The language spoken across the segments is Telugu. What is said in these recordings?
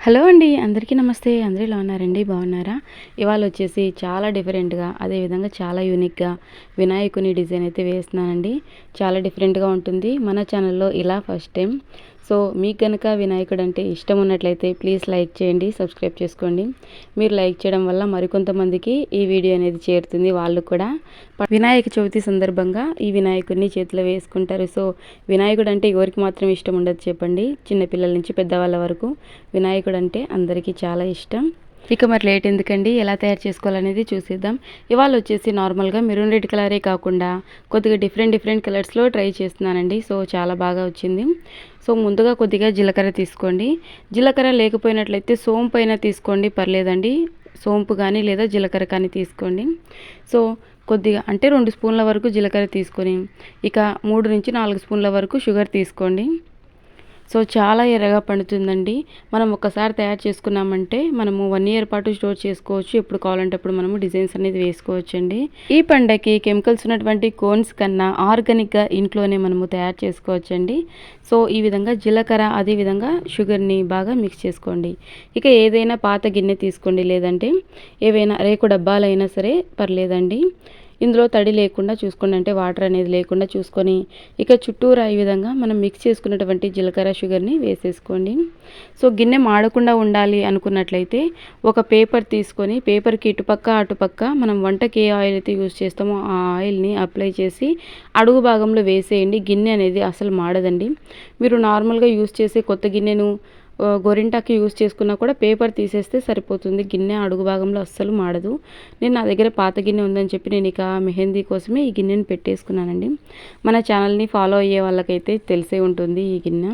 హలో అండి అందరికీ నమస్తే. అందరూ ఇలా ఉన్నారండి? బాగున్నారా? ఇవాళ వచ్చేసి చాలా డిఫరెంట్గా అదేవిధంగా చాలా యూనిక్గా వినాయకుని డిజైన్ అయితే వేస్తున్నానండి. చాలా డిఫరెంట్గా ఉంటుంది. మన ఛానల్లో ఇలా ఫస్ట్ టైం సో మీకు కనుక వినాయకుడు అంటే ఇష్టం ఉన్నట్లయితే ప్లీజ్ లైక్ చేయండి సబ్స్క్రైబ్ చేసుకోండి. మీరు లైక్ చేయడం వల్ల మరికొంతమందికి ఈ వీడియో అనేది చేరుతుంది వాళ్ళు కూడా. వినాయక చవితి సందర్భంగా ఈ వినాయకుడిని చేతిలో వేసుకుంటారు. సో వినాయకుడు అంటే ఎవరికి మాత్రం ఇష్టం ఉండదు చెప్పండి. చిన్నపిల్లల నుంచి పెద్దవాళ్ళ వరకు వినాయకుడు అంటే అందరికీ చాలా ఇష్టం. ఇక మరి లేట్ ఎందుకండి? ఎలా తయారు చేసుకోవాలనేది చూసేద్దాం. ఇవాళ వచ్చేసి నార్మల్గా మెరూన్ రెడ్ కలరే కాకుండా కొద్దిగా డిఫరెంట్ డిఫరెంట్ కలర్స్లో ట్రై చేస్తున్నానండి. సో చాలా బాగా వచ్చింది. సో ముందుగా కొద్దిగా జీలకర్ర తీసుకోండి. జీలకర్ర లేకపోయినట్లయితే సోంపు అయినా తీసుకోండి పర్లేదండి. సోంపు కానీ లేదా జీలకర్ర కానీ తీసుకోండి. సో కొద్దిగా అంటే రెండు స్పూన్ల వరకు జీలకర్ర తీసుకొని ఇక మూడు నుంచి నాలుగు స్పూన్ల వరకు షుగర్ తీసుకోండి. సో చాలా ఎర్రగా పండుతుందండి. మనం ఒకసారి తయారు చేసుకున్నామంటే మనము వన్ ఇయర్ పాటు స్టోర్ చేసుకోవచ్చు. ఎప్పుడు కావాలంటే అప్పుడు మనము డిజైన్స్ అనేది వేసుకోవచ్చు అండి ఈ పండగకి కెమికల్స్ ఉన్నటువంటి కోన్స్ కన్నా ఆర్గానిక్గా ఇంట్లోనే మనము తయారు చేసుకోవచ్చు అండి సో ఈ విధంగా జీలకర్ర అదేవిధంగా షుగర్ని బాగా మిక్స్ చేసుకోండి. ఇక ఏదైనా పాత గిన్నె తీసుకోండి. లేదంటే ఏవైనా రేకు డబ్బాలైనా సరే పర్లేదండి. ఇందులో తడి లేకుండా చూసుకోండి. అంటే వాటర్ అనేది లేకుండా చూసుకొని ఇక చుట్టూరా ఈ విధంగా మనం మిక్స్ చేసుకున్నటువంటి జీలకర్ర షుగర్ని వేసేసుకోండి. సో గిన్నె మాడకుండా ఉండాలి అనుకున్నట్లయితే ఒక పేపర్ తీసుకొని పేపర్కి ఇటుపక్క అటుపక్క మనం వంటకి ఏ ఆయిల్ అయితే యూజ్ చేస్తామో ఆ ఆయిల్ని అప్లై చేసి అడుగు భాగంలో వేసేయండి. గిన్నె అనేది అసలు మాడదండి. మీరు నార్మల్గా యూజ్ చేసే కొత్త గిన్నెను గొరింటాకి యూస్ చేసుకున్నా కూడా పేపర్ తీసేస్తే సరిపోతుంది. గిన్నె అడుగు భాగంలో అస్సలు మాడదు. నేను నా దగ్గర పాత గిన్నె ఉందని చెప్పి నేను ఇక మెహందీ కోసమే ఈ గిన్నెని పెట్టేసుకున్నానండి. మన ఛానల్ని ఫాలో అయ్యే వాళ్ళకైతే తెలిసే ఉంటుంది ఈ గిన్నె.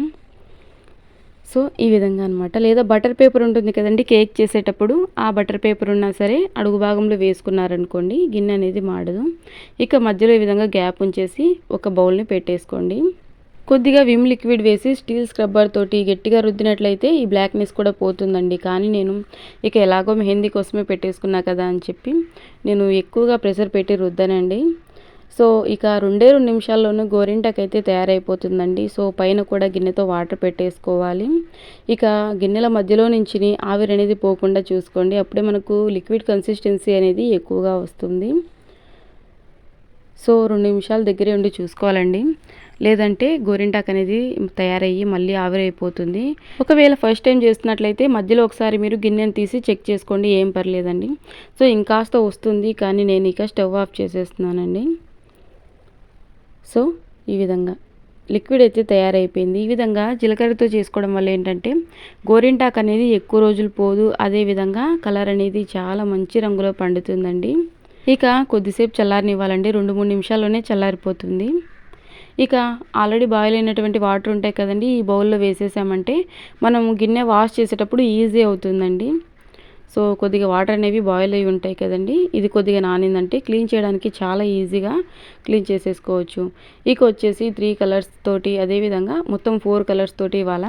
సో ఈ విధంగా అనమాట లేదా బటర్ పేపర్ ఉంటుంది కదండి కేక్ చేసేటప్పుడు ఆ బటర్ పేపర్ ఉన్నా సరే అడుగు భాగంలో వేసుకున్నారనుకోండి గిన్నె అనేది మాడదు. ఇక మధ్యలో ఈ విధంగా గ్యాప్ ఉంచేసి ఒక బౌల్ని పెట్టేసుకోండి. కొద్దిగా విమ్ లిక్విడ్ వేసి స్టీల్ స్క్రబ్బర్ తోటి గట్టిగా రుద్దినట్లయితే ఈ బ్లాక్నెస్ కూడా పోతుందండి. కానీ నేను ఇక ఎలాగో మెహందీ కోసమే పెట్టేసుకున్నా కదా అని చెప్పి నేను ఎక్కువగా ప్రెషర్ పెట్టి రుద్దానండి. సో ఇక రెండే రెండు నిమిషాల్లోనూ గోరింటకైతే తయారైపోతుందండి. సో పైన కూడా గిన్నెతో వాటర్ పెట్టేసుకోవాలి. ఇక గిన్నెల మధ్యలో నుంచి ఆవిరి అనేది పోకుండా చూసుకోండి. అప్పుడే మనకు లిక్విడ్ కన్సిస్టెన్సీ అనేది ఎక్కువగా వస్తుంది. సో రెండు నిమిషాల దగ్గరే ఉండి చూసుకోవాలండి. లేదంటే గోరింటాక్ అనేది తయారయ్యి మళ్ళీ ఆవిరైపోతుంది. ఒకవేళ ఫస్ట్ టైం చేస్తున్నట్లయితే మధ్యలో ఒకసారి మీరు గిన్నెను తీసి చెక్ చేసుకోండి ఏం పర్లేదండి. సో ఇంకాస్త వస్తుంది కానీ నేను ఇక స్టవ్ ఆఫ్ చేసేస్తున్నానండి. సో ఈ విధంగా. లిక్విడ్ అయితే తయారైపోయింది. ఈ విధంగా జీలకర్రతో చేసుకోవడం వల్ల ఏంటంటే గోరింటాక్ అనేది ఎక్కువ రోజులు పోదు. అదేవిధంగా కలర్ అనేది చాలా మంచి రంగులో పండుతుందండి. ఇక కొద్దిసేపు చల్లారనివ్వాలండి. రెండు మూడు నిమిషాల్లోనే చల్లారిపోతుంది. ఇక ఆల్రెడీ బాయిల్ అయినటువంటి వాటర్ ఉంటాయి కదండి ఈ బౌల్లో వేసేసామంటే మనం గిన్నె వాష్ చేసేటప్పుడు ఈజీ అవుతుందండి. సో కొద్దిగా వాటర్ అనేవి బాయిల్ అయి ఉంటాయి కదండి. ఇది కొద్దిగా నానిందంటే క్లీన్ చేయడానికి చాలా ఈజీగా క్లీన్ చేసేసుకోవచ్చు. ఇక వచ్చేసి త్రీ కలర్స్ తోటి అదేవిధంగా మొత్తం ఫోర్ కలర్స్ తోటి ఇవాళ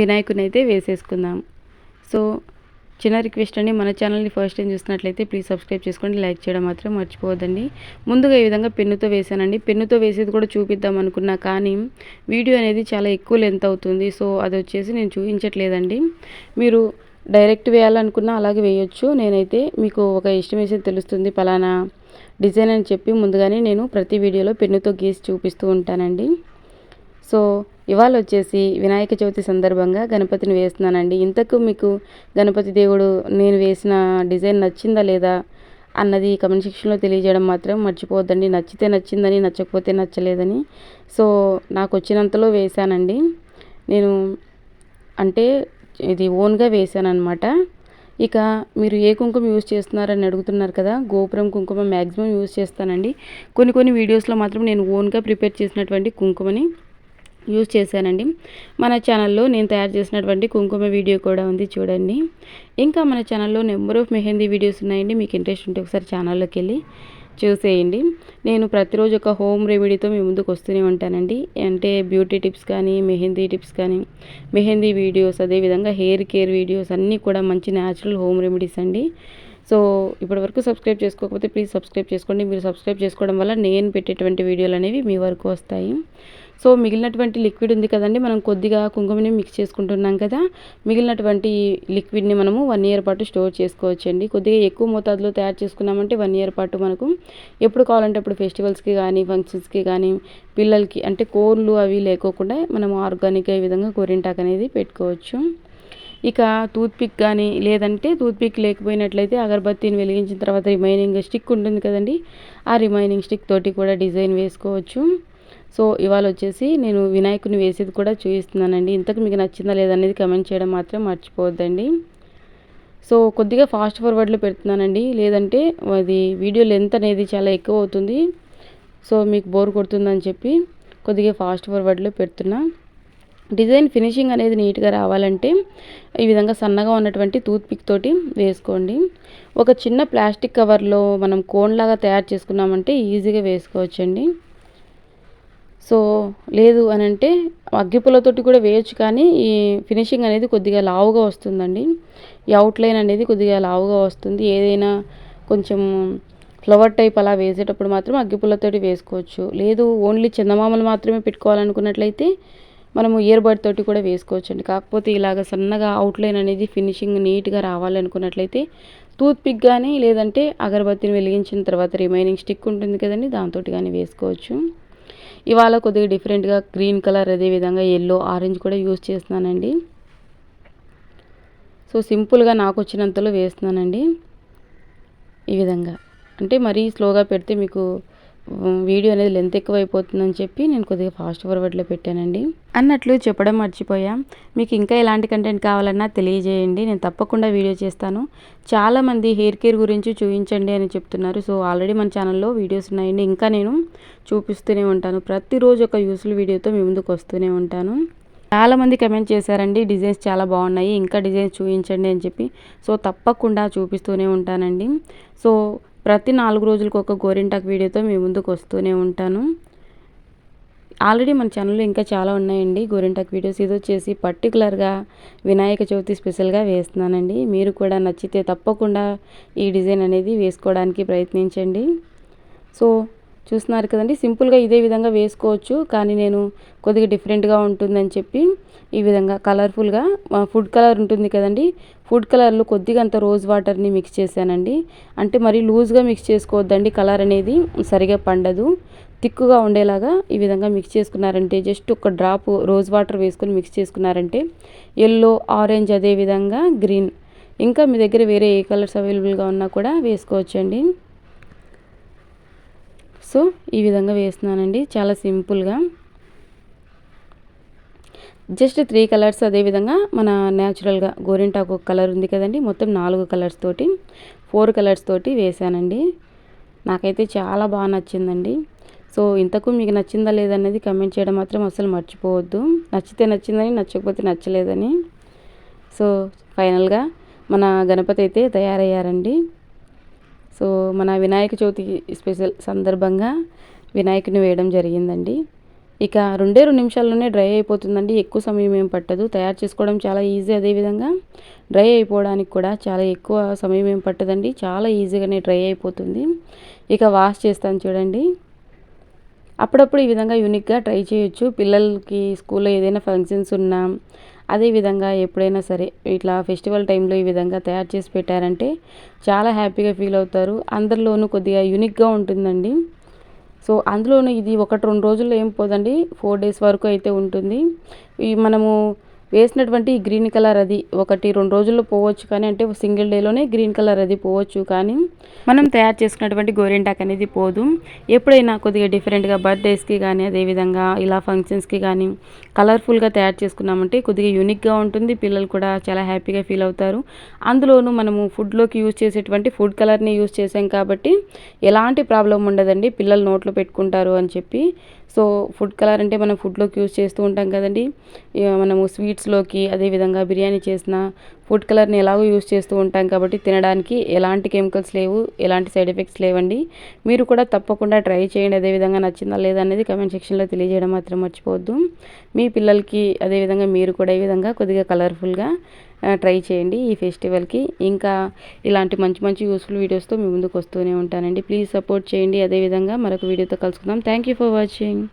వినాయకుని అయితే వేసేసుకుందాం. సో చిన్న రిక్వెస్ట్ అండి మన ఛానల్ని ఫస్ట్ టైం చూసినట్లయితే ప్లీజ్ సబ్స్క్రైబ్ చేసుకోండి లైక్ చేయడం మాత్రం మర్చిపోవద్దండి. ముందుగా ఈ విధంగా పెన్నుతో వేసానండి పెన్నుతో వేసేది కూడా చూపిద్దాం అనుకున్నా కానీ వీడియో అనేది చాలా ఎక్కువ లెంత్ అవుతుంది. సో అది వచ్చేసి నేను చూపించట్లేదండి. మీరు డైరెక్ట్ వేయాలనుకున్నా అలాగే వేయొచ్చు. నేనైతే మీకు ఒక ఎస్టిమేషన్ తెలుస్తుంది పలానా డిజైన్ అని చెప్పి ముందుగానే నేను ప్రతి వీడియోలో పెన్నుతో గీసి చూపిస్తూ ఉంటానండి. సో ఇవాళ వచ్చేసి వినాయక చవితి సందర్భంగా గణపతిని వేస్తున్నానండి. ఇంతకు మీకు గణపతి దేవుడు నేను వేసిన డిజైన్ నచ్చిందా లేదా అన్నది కమెంట్ సెక్షన్లో తెలియజేయడం మాత్రం మర్చిపోవద్దండి. నచ్చితే నచ్చిందని నచ్చకపోతే నచ్చలేదని. సో నాకు వచ్చినంతలో వేశానండి. నేను అంటే ఇది ఓన్గా వేశానమాట ఇక మీరు ఏ కుంకుమ యూజ్ చేస్తున్నారని అడుగుతున్నారు కదా గోపురం కుంకుమ మ్యాక్సిమం యూజ్ చేస్తానండి. కొన్ని కొన్ని వీడియోస్లో మాత్రం నేను ఓన్గా ప్రిపేర్ చేసినటువంటి కుంకుమని యూజ్ చేశానండి. మన ఛానల్లో నేను తయారు చేసినటువంటి కుంకుమ వీడియో కూడా ఉంది చూడండి. ఇంకా మన ఛానల్లో నెంబర్ ఆఫ్ మెహందీ వీడియోస్ ఉన్నాయండి. మీకు ఇంట్రెస్ట్ ఉంటే ఒకసారి ఛానల్లోకి వెళ్ళి చూసేయండి. నేను ప్రతిరోజు ఒక హోమ్ రెమెడీతో మీ ముందుకు వస్తూనే ఉంటానండి. అంటే బ్యూటీ టిప్స్ కానీ మెహందీ టిప్స్ కానీ మెహందీ వీడియోస్ అదేవిధంగా హెయిర్ కేర్ వీడియోస్ అన్నీ కూడా మంచి న్యాచురల్ హోమ్ రెమెడీస్ అండి. సో ఇప్పటివరకు సబ్స్క్రైబ్ చేసుకోకపోతే ప్లీజ్ సబ్స్క్రైబ్ చేసుకోండి. మీరు సబ్స్క్రైబ్ చేసుకోవడం వల్ల నేను పెట్టేటువంటి వీడియోలు అనేవి మీ వరకు వస్తాయి. సో మిగిలినటువంటి లిక్విడ్ ఉంది కదండి మనం కొద్దిగా కుంకుమని మిక్స్ చేసుకుంటున్నాం కదా మిగిలినటువంటి లిక్విడ్ని మనము వన్ ఇయర్ పాటు స్టోర్ చేసుకోవచ్చండి. కొద్దిగా ఎక్కువ మోతాదులో తయారు చేసుకున్నామంటే వన్ ఇయర్ పాటు మనకు ఎప్పుడు కావాలంటే అప్పుడు ఫెస్టివల్స్కి కానీ ఫంక్షన్స్కి కానీ పిల్లలకి అంటే కోళ్ళు అవి లేకోకుండా మనం ఆర్గానిక్గా ఈ విధంగా గోరింటాకు అనేది పెట్టుకోవచ్చు. ఇక టూత్పిక్ కానీ లేదంటే టూత్పిక్ లేకపోయినట్లయితే అగరబత్తిని వెలిగించిన తర్వాత రిమైనింగ్ స్టిక్ ఉంటుంది కదండి ఆ రిమైనింగ్ స్టిక్ తోటి కూడా డిజైన్ వేసుకోవచ్చు. సో ఇవాళ వచ్చేసి నేను వినాయకుని వేసేది కూడా చూపిస్తున్నానండి. ఇంతకు మీకు నచ్చిందా లేదనేది కమెంట్ చేయడం మాత్రం మర్చిపోవద్దండి. సో కొద్దిగా ఫాస్ట్ ఫార్వర్డ్లో పెడుతున్నానండి. లేదంటే అది వీడియో లెంత్ అనేది చాలా ఎక్కువ అవుతుంది. సో మీకు బోర్ కొడుతుందని చెప్పి కొద్దిగా ఫాస్ట్ ఫార్వర్డ్లో పెడుతున్నా. డిజైన్ ఫినిషింగ్ అనేది నీట్గా రావాలంటే ఈ విధంగా సన్నగా ఉన్నటువంటి టూత్ పిక్ తోటి వేసుకోండి. ఒక చిన్న ప్లాస్టిక్ కవర్లో మనం కోన్లాగా తయారు చేసుకున్నామంటే ఈజీగా వేసుకోవచ్చండి. సో లేదు అని అంటే అగ్గిపుల్లతోటి కూడా వేయచ్చు కానీ ఈ ఫినిషింగ్ అనేది కొద్దిగా లావుగా వస్తుందండి. ఈ అవుట్లైన్ అనేది కొద్దిగా లావుగా వస్తుంది. ఏదైనా కొంచెం ఫ్లవర్ టైప్ అలా వేసేటప్పుడు మాత్రం అగ్గిపుల్లతోటి వేసుకోవచ్చు. లేదు ఓన్లీ చందమామలు మాత్రమే పెట్టుకోవాలనుకున్నట్లయితే మనము ఇయర్ బడ్ తోటి కూడా వేసుకోవచ్చు అండి కాకపోతే ఇలాగ సన్నగా అవుట్లైన్ అనేది ఫినిషింగ్ నీట్గా రావాలనుకున్నట్లయితే టూత్ పిక్ కానీ లేదంటే అగరబత్తిని వెలిగించిన తర్వాత రిమైనింగ్ స్టిక్ ఉంటుంది కదండి దాంతో కానీ వేసుకోవచ్చు. ఇవాళ కొద్దిగా డిఫరెంట్గా గ్రీన్ కలర్ అదేవిధంగా ఎల్లో ఆరెంజ్ కూడా యూజ్ చేస్తున్నానండి. సో సింపుల్గా నాకు వచ్చినంతలో వేస్తున్నానండి. ఈ విధంగా. అంటే మరీ స్లోగా పెడితే మీకు వీడియో అనేది లెంత్ ఎక్కువ అయిపోతుందని చెప్పి నేను కొద్దిగా ఫాస్ట్ ఫార్వర్డ్లో పెట్టానండి. అన్నట్లు చెప్పడం మర్చిపోయా. మీకు ఇంకా ఎలాంటి కంటెంట్ కావాలన్నా తెలియజేయండి. నేను తప్పకుండా వీడియో చేస్తాను. చాలామంది హెయిర్ కేర్ గురించి చూపించండి అని చెప్తున్నారు. సో ఆల్రెడీ మన ఛానల్లో వీడియోస్ ఉన్నాయండి. ఇంకా నేను చూపిస్తూనే ఉంటాను. ప్రతిరోజు ఒక యూస్ఫుల్ వీడియోతో మీ ముందుకు వస్తూనే ఉంటాను. చాలామంది కమెంట్ చేశారండి డిజైన్స్ చాలా బాగున్నాయి. ఇంకా డిజైన్స్ చూపించండి అని చెప్పి. సో తప్పకుండా చూపిస్తూనే ఉంటానండి. సో ప్రతి నాలుగు రోజులకు ఒక గోరింటాక్ వీడియోతో మీ ముందుకు వస్తూనే ఉంటాను. ఆల్రెడీ మన ఛానల్లో ఇంకా చాలా ఉన్నాయండి గోరింటాక్ వీడియోస్. ఇది వచ్చేసి పర్టికులర్గా వినాయక చవితి స్పెషల్గా వేస్తున్నానండి. మీరు కూడా నచ్చితే తప్పకుండా ఈ డిజైన్ అనేది వేసుకోవడానికి ప్రయత్నించండి. సో చూస్తున్నారు కదండి. సింపుల్గా ఇదే విధంగా వేసుకోవచ్చు. కానీ నేను కొద్దిగా డిఫరెంట్గా ఉంటుందని చెప్పి ఈ విధంగా కలర్ఫుల్గా ఫుడ్ కలర్ ఉంటుంది కదండి. ఫుడ్ కలర్లో కొద్దిగా అంత రోజ్ వాటర్ని మిక్స్ చేశానండి. అంటే మరి లూజ్గా మిక్స్ చేసుకోవద్దండి. కలర్ అనేది సరిగా పండదు. తిక్కుగా ఉండేలాగా ఈ విధంగా మిక్స్ చేసుకున్నారంటే జస్ట్ ఒక డ్రాప్ రోజ్ వాటర్ వేసుకొని మిక్స్ చేసుకున్నారంటే ఎల్లో ఆరెంజ్ అదే విధంగా గ్రీన్ ఇంకా మీ దగ్గర వేరే ఏ కలర్స్ అవైలబుల్గా ఉన్నా కూడా వేసుకోవచ్చండి. సో ఈ విధంగా వేస్తున్నానండి. చాలా సింపుల్గా. జస్ట్ త్రీ కలర్స్ అదేవిధంగా మన న్యాచురల్గా గోరింటాకు ఒక కలర్ ఉంది కదండి. మొత్తం నాలుగు కలర్స్ తోటి ఫోర్ కలర్స్ తోటి వేసానండి. నాకైతే చాలా బాగా నచ్చిందండి. సో ఇంతకు మీకు నచ్చిందా లేదనేది కమెంట్ చేయడం మాత్రం అసలు మర్చిపోవద్దు. నచ్చితే నచ్చిందని నచ్చకపోతే నచ్చలేదని. సో ఫైనల్గా మన గణపతి అయితే తయారయ్యారండి. సో మన వినాయక చవితి స్పెషల్ సందర్భంగా వినాయకుని వేయడం జరిగిందండి. ఇక రెండే రెండు నిమిషాల్లోనే డ్రై అయిపోతుందండి. ఎక్కువ సమయం ఏం పట్టదు. తయారు చేసుకోవడం చాలా ఈజీ అదేవిధంగా డ్రై అయిపోవడానికి కూడా చాలా ఎక్కువ సమయం ఏం పట్టదండి. చాలా ఈజీగానే డ్రై అయిపోతుంది. ఇక వాష్ చేస్తాను చూడండి. అప్పుడప్పుడు ఈ విధంగా యూనిక్గా ట్రై చేయొచ్చు. పిల్లలకి స్కూల్లో ఏదైనా ఫంక్షన్స్ ఉన్నా అదేవిధంగా ఎప్పుడైనా సరే ఇట్లా ఫెస్టివల్ టైంలో ఈ విధంగా తయారు చేసి పెట్టారంటే చాలా హ్యాపీగా ఫీల్ అవుతారు. అందరిలోనూ కొద్దిగా యూనిక్గా ఉంటుందండి. సో అందులోనూ ఇది ఒకటి రెండు రోజుల్లో ఏం పోదండి? ఫోర్ డేస్ వరకు అయితే ఉంటుంది. ఈ మనము వేసినటువంటి గ్రీన్ కలర్ అది. ఒకటి రెండు రోజుల్లో పోవచ్చు కానీ అంటే సింగిల్ డేలోనే గ్రీన్ కలర్ అది పోవచ్చు కానీ మనం తయారు చేసుకున్నటువంటి గోరింటాక్ అనేది పోదు. ఎప్పుడైనా కొద్దిగా డిఫరెంట్గా బర్త్డేస్కి కానీ అదేవిధంగా ఇలా ఫంక్షన్స్కి కానీ కలర్ఫుల్గా తయారు చేసుకున్నామంటే కొద్దిగా యూనిక్గా ఉంటుంది. పిల్లలు కూడా చాలా హ్యాపీగా ఫీల్ అవుతారు. అందులోనూ మనము ఫుడ్లోకి యూజ్ చేసేటువంటి ఫుడ్ కలర్ని యూజ్ చేసాం కాబట్టి ఎలాంటి ప్రాబ్లం ఉండదండి. పిల్లలు నోట్లో పెట్టుకుంటారు అని చెప్పి సో ఫుడ్ కలర్ అంటే మనం ఫుడ్లోకి యూజ్ చేస్తూ ఉంటాం కదండి. మనము స్వీట్స్లోకి అదేవిధంగా బిర్యానీ చేసిన ఫుడ్ కలర్ని ఎలాగో యూజ్ చేస్తూ ఉంటాం కాబట్టి తినడానికి ఎలాంటి కెమికల్స్ లేవు ఎలాంటి సైడ్ ఎఫెక్ట్స్ లేవండి. మీరు కూడా తప్పకుండా ట్రై చేయండి అదేవిధంగా నచ్చిందా లేదా అనేది కమెంట్ సెక్షన్లో తెలియజేయడం మాత్రం మర్చిపోవద్దు. మీ పిల్లలకి అదేవిధంగా మీరు కూడా ఈ విధంగా కొద్దిగా కలర్ఫుల్గా ట్రై చేయండి ఈ ఫెస్టివల్కి. ఇంకా ఇలాంటి మంచి మంచి యూస్ఫుల్ వీడియోస్తో మీ ముందుకు వస్తూనే ఉంటానండి. ప్లీజ్ సపోర్ట్ చేయండి అదేవిధంగా మరొక వీడియోతో కలుసుకుందాం. Thank you for watching.